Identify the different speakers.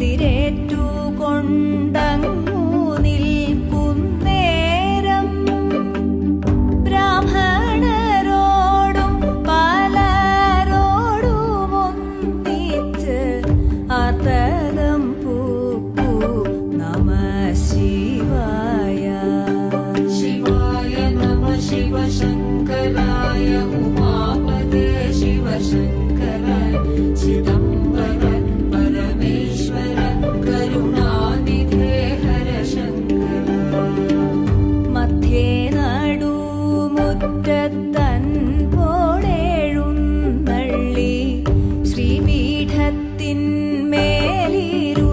Speaker 1: ശിവ കൊണ്ടങ്ങു നിൽക്കുന്നേരം ബ്രാഹ്മണരോടും പലരോടും പൂക്കൂ ശിവായ
Speaker 2: ശിവശങ്കര ചിത
Speaker 1: ശ്രീപീഠത്തൻ പോടേഴുന്നള്ളി ശ്രീപീഠത്തിൻ മേലിരു